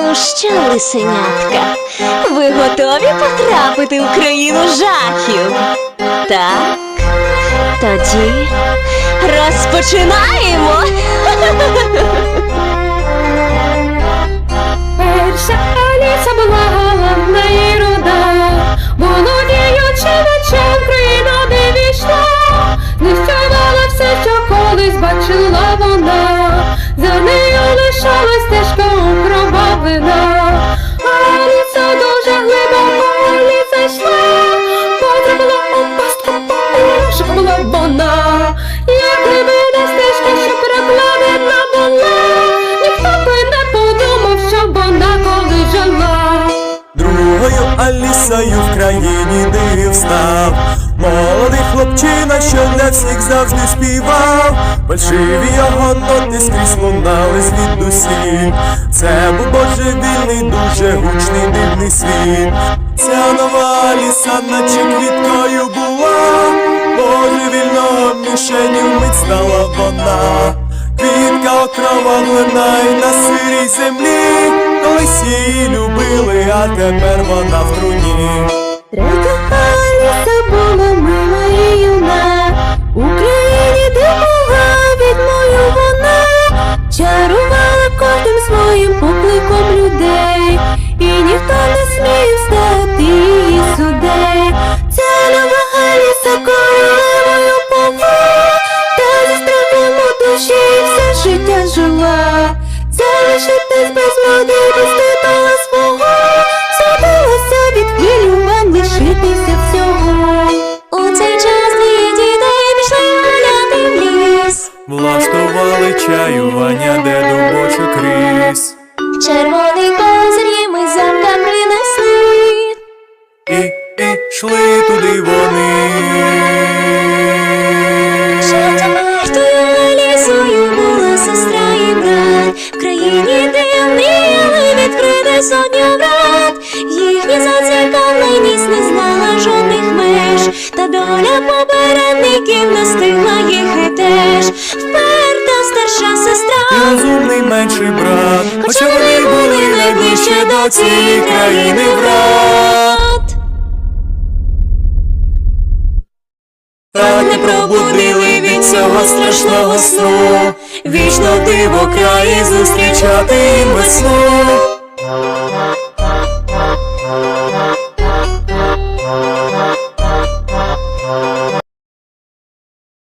Ну що, лисенятка, ви готові потрапити в країну жахів? Так? Тоді розпочинаємо! Перша Аліса була Другою в країні див став. Молодий хлопчина, що для всіх завжди співав. Фальшиві його ноти скрізь лунали звідусіль Це був божевільний, дуже гучний дивний світ. Ця нова Аліса, наче квіткою була. Божевільного мішенью вмить стала вона Квітка окровавлена й на сирій землі, колись її а тепер вона в труні. Влаштували чаювання, де дубочок ріс. Червоний козир їм із замка принесли. І, і йшли туди вони. Четвертою лісою була сестра і брат. В країні дивний, але відкрите сотню врат. Доля попередників настигла їх і теж. Вперта старша сестра. розумний менший брат, хоча вони були найближче до цієї країни брат. Так не пробудили від цього страшного сну, вічно в диво краї зустрічати весну.